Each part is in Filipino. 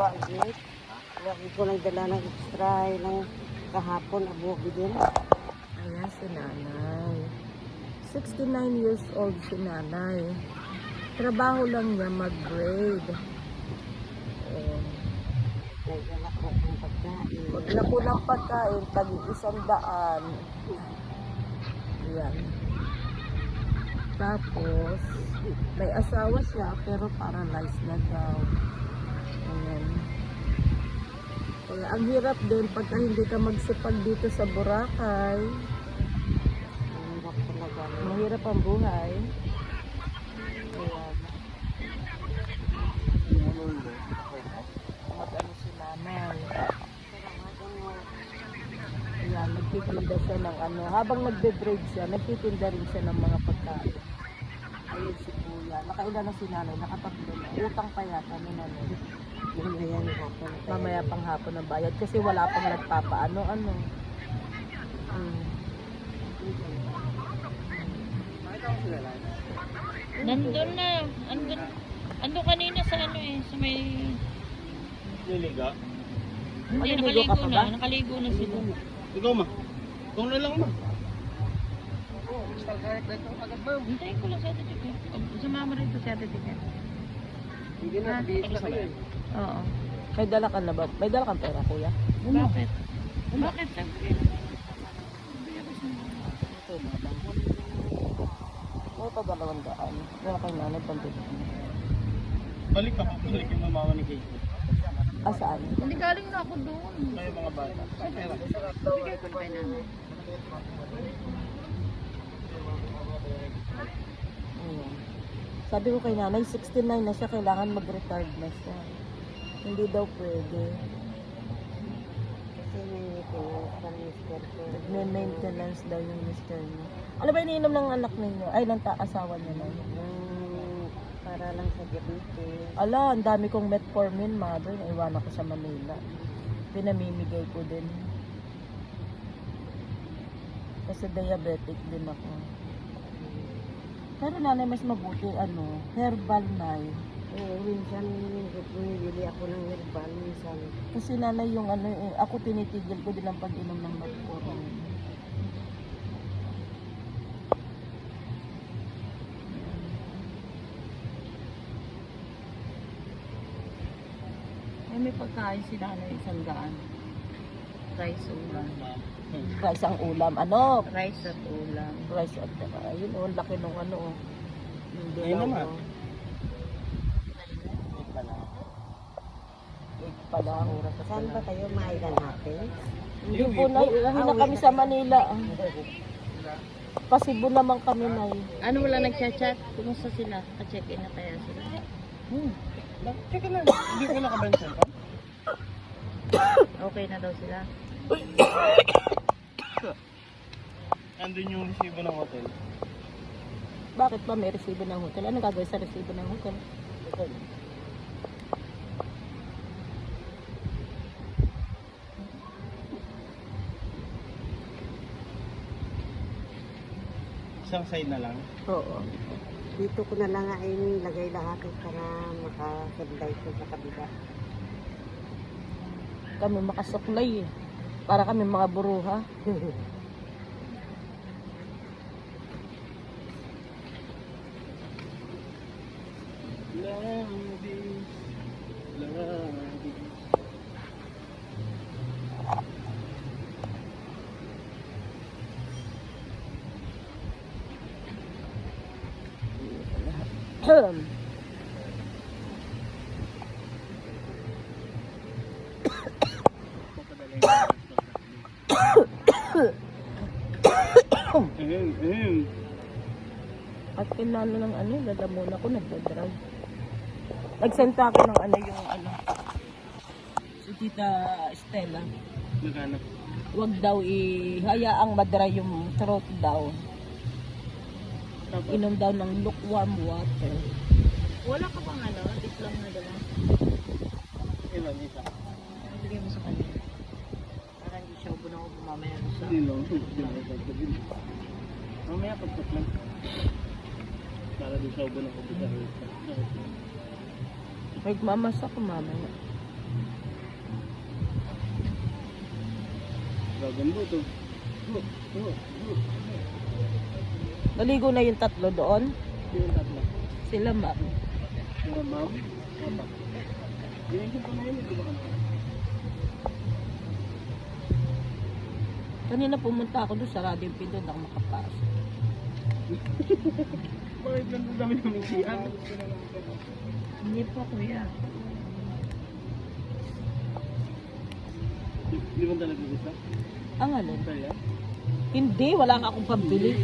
Wagit. Wagit ko nagdala ng extra ng kahapon abugi din. Ayan si nanay. 69 years old si nanay. Trabaho lang niya mag-grade. Oh, Nagdala ko ng pagkain. Wala ko ng pagkain, tag isang daan. Ayan. Tapos, may asawa siya, pero paralyzed na daw. Ayan. Kaya ang hirap din pagka hindi ka magsipag dito sa Boracay. Ang hirap talaga. Mahirap ang buhay. Ayan. Mag-ano si nanay. Ayan, nagtitinda siya ng ano. Habang nagbe-braid siya, nagtitinda rin siya ng mga pagkain. Ayun si kuya. Nakailan na si nanay, nakatatlo na. Utang pa yata ni nanay. Mamaya ng hapon. Mamaya pang hapon ng bayad kasi wala pang nagpapaano ano. Hmm. Nandun na. Andun, andun kanina sa ano eh. Sa may... Liliga. Hindi, Maliligo ka nakaligo pa na. ba? Nakaligo na sila. Ikaw ma. Ikaw na lang ma. Hintayin ko lang sa ate Tika. Sumama rin to si ate Tika. Hindi na, dito sa kayo. Oo. May dala ka na ba? May dala kang pera kuya? Bakit? Bakit? Ito, madam. May pa dalawang daan. Wala kay nanay pambili. Balik ka pa. Balik yung mamawa ni Kate. Ah, saan? Hindi galing na ako doon. Kayo mga bata. Sa pera. Bigay ko nanay. Sabi ko kay nanay, 69 na siya, kailangan mag-retard na siya. Hindi daw pwede. Kasi may maintenance ni Mr. ko. Nag-maintenance daw yung mister niya. Ano ba iniinom ng anak ninyo? Ay, ng ta- asawa niya na. Yung para lang sa diabetes. Ala, ang dami kong metformin, mother. Naiwan ako sa Manila. Pinamimigay ko din. Kasi diabetic din ako. Pero nanay, mas mabuti, ano, herbal na Oo, minsan bumibili ako ng herbal. Minsan Kasi nanay yung ano, eh, ako tinitigil ko din ang pag-inom ng metformin. Ay, may pagkain si nanay isang daan. Rice ulam. Rice ang ulam. Ano? Rice at ulam. Rice at ayun, oh, laki nung ano, oh. Ayun naman. oh. Wait pa lang. Egg pala ang oras sa Saan ba kayo mailan natin? Hindi po na, uwi na kami sa Manila. Pasibo naman kami na Ano wala nagchat-chat? Kumusta sila? Pa-check-in na kaya sila? Hmm. Teka lang. Hindi ko nakabensin pa. Okay na daw sila? Andun yung resibo ng hotel. Bakit ba may resibo ng hotel? Ano gagawin sa resibo ng hotel? Isang side na lang. Oo. Dito ko na lang nga ilagay lahat para makaheadlight ko sa kabila. Kami makasuklay eh. Para kami mga buruha. Ayun. At pinano ng ano, lalamunan ko, nagdadrive. Nagsenta ako ng ano yung ano. Si Tita Stella. Magkano? Huwag daw i-hayaang madry yung throat daw. Inom daw ng lukewarm water. Wala ka bang ano? Diplom na dala? Ilan isa? Bigay mo sa kanya. Para hindi siya ubo na ako mamaya. Hindi lang. Mamaya pagpaplan. Para di siya ubo na ako. Nagmamasa ko mamaya. Dragon Boat. Oh. Oh. Oh. Oh. Naligo na yung tatlo doon. Yung tatlo? Sila ma'am. Mga ma'am? Kanina pumunta ako doon sa radio pinto na ako makapasok. Bakit nandun dami namin siya? Hindi po, kuya. Di ba talaga gusto? Ang? Kaya? Hindi, wala nga akong pambili.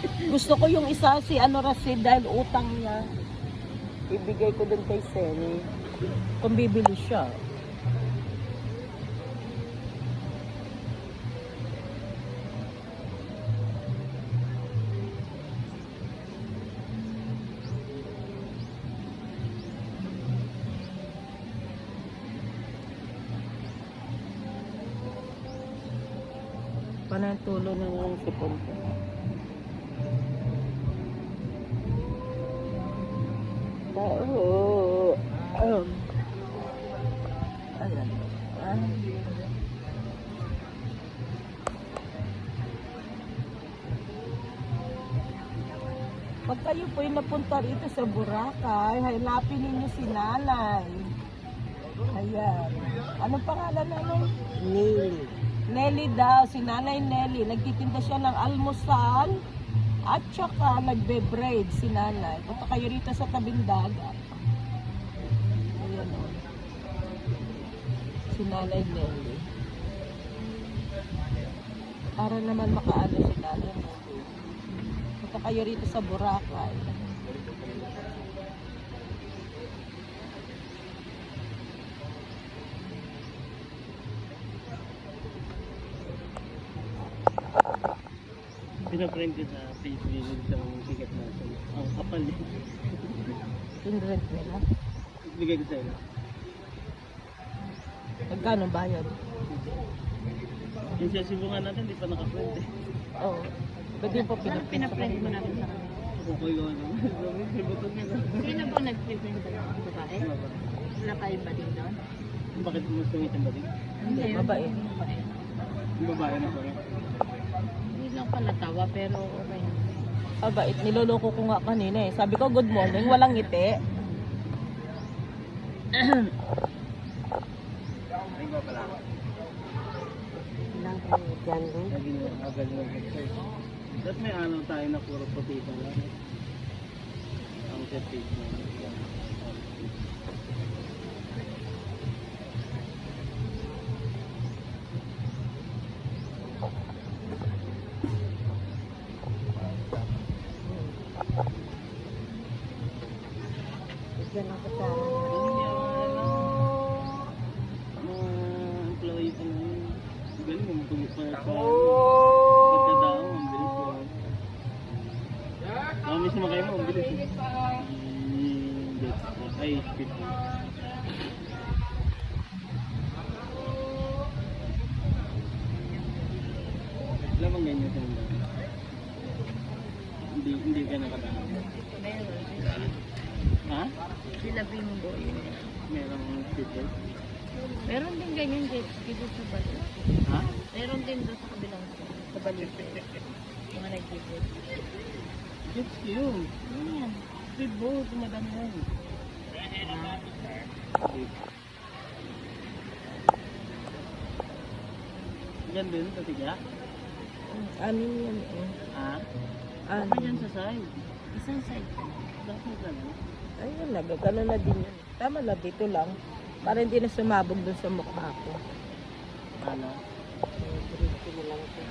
Gusto ko yung isa si ano Rasi dahil utang niya. Ibigay ko dun kay Seni. Kung bibili siya. Panatulo ng sipon ko. Oo. Um. Ayan. Ah. Pag kayo po'y napunta rito sa Boracay, hanapin ninyo si nanay. Ayan. Anong pangalan nanay? Nili. Nelly daw, si Nanay Nelly. Nagtitinda siya ng almusal at saka nagbe-braid si Nanay. Punta kayo rito sa tabing dagat. Ayan o. Si Nanay Nelly. Para naman makaano si Nanay Nelly. Punta kayo rito sa Boracay. Pinaprint ko sa Facebook yung isang sikat na ito. Ang kapal eh. Pinrent nila. Bigay ko sa iyo. Magkano bayad? Yung sa sibungan natin, di pa nakaprint eh. Oo. Oh. Pwede po pinaprint. Pinaprint mo namin sa kanila. Yung ano. Butong yun. Sino po nag-print ba ng babae? Wala kayo ba din doon? Bakit mo sungit ang batik? Hindi, babae. Babae. Yung babae na pala. Pala tawa, pero okay. Abait, niloloko ko nga kanina eh. Sabi ko, good morning, walang ngiti. Dyan rin? Mo exercise. Dapat may ano tayo na puro pa lang. Ang set mo. Miss mo kayo mo. Ang bilis. Ay, speed. Wala bang ganyan sa mundo? Hindi, hindi ka nakadaan. Meron. Ha? Sila bimbo yun. Merong speedboat? Meron din ganyan jet ski doon sa bali. Ha? Meron din doon sa kabilang sa bali. Mga nag-ibot. Jet ski yun. Yan? Speedboat, madami yan. Yan din, sa tiga. Anin yan eh. Ha? Ano yan sa side? Isang side. Dapat lang. Ayun, nagagano na din yun. Tama na, dito lang. Para hindi na sumabog dun sa mukha ko. Ano? Diretso mo lang ito.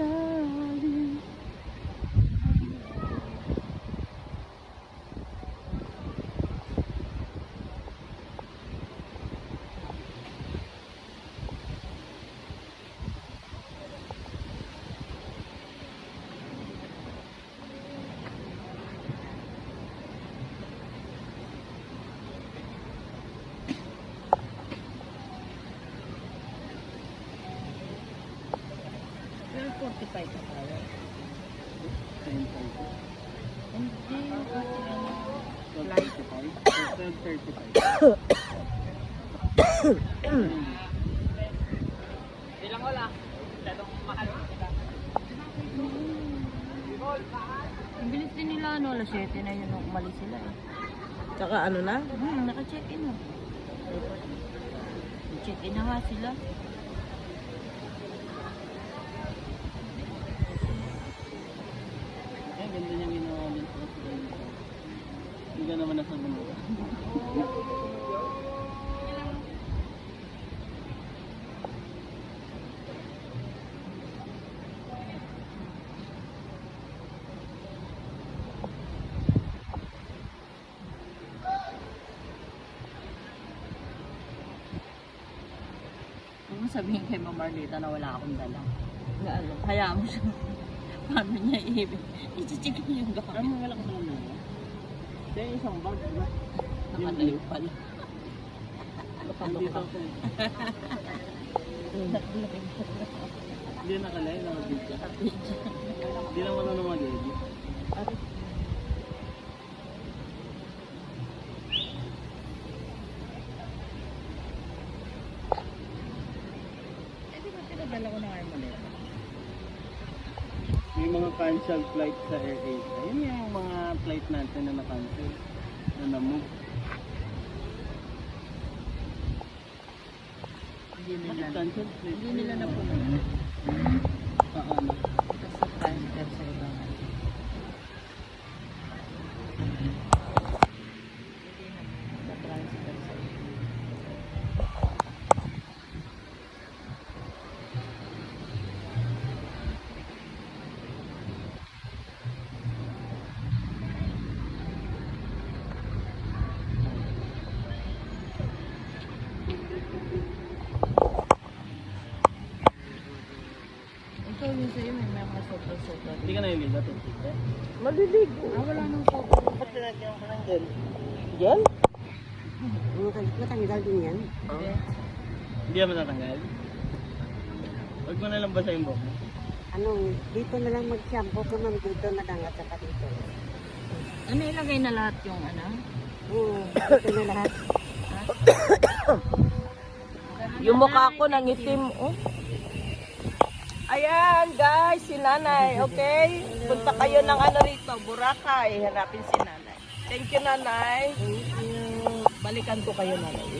Lalim. 35. Bilang wala. Dadong mahal. Ang bilis din nila, ano, alas 7 na yun, umalis sila eh. Tsaka ano na? Hmm, naka-check in na. Check in na nga sila. Mo sabihin kay Ma'am Marlita na wala akong dala. Na ano, hayaan mo siya. Paano niya i- i-check niya yung gamit? Kami wala sa mundo. Kaya isang bag, diba? Nakalayo pala. Ako. Hindi nakalay, nakabidya. Hindi lang marunong mag-edit. Eh, di ba pinadala ko na maleta? May mga cancel flight sa Air Asia. Flight natin na na-cancel. Na na-move. Hindi Bakit nila, cancel flight? hindi nila na pumunta. Mga soto-soto. Hindi ka naliligat eh. Maliligo. Ah, wala nang soto. Ba't tinagyan ko ng gel? Yan? Matang- Matanggal din yan. Hindi. Hindi naman natanggal. Huwag mo na lang basa yung buhok mo. Ano, dito na lang mag-shampoo ko man dito na lang at saka dito. Ano ilagay na lahat yung ano? Oo, dito na lahat. Yung mukha ko nangitim, oh. Ayan, guys, si nanay, okay? Punta kayo ng ano rito, Boracay. Hanapin si nanay. Thank you, nanay. Balikan ko kayo, nanay.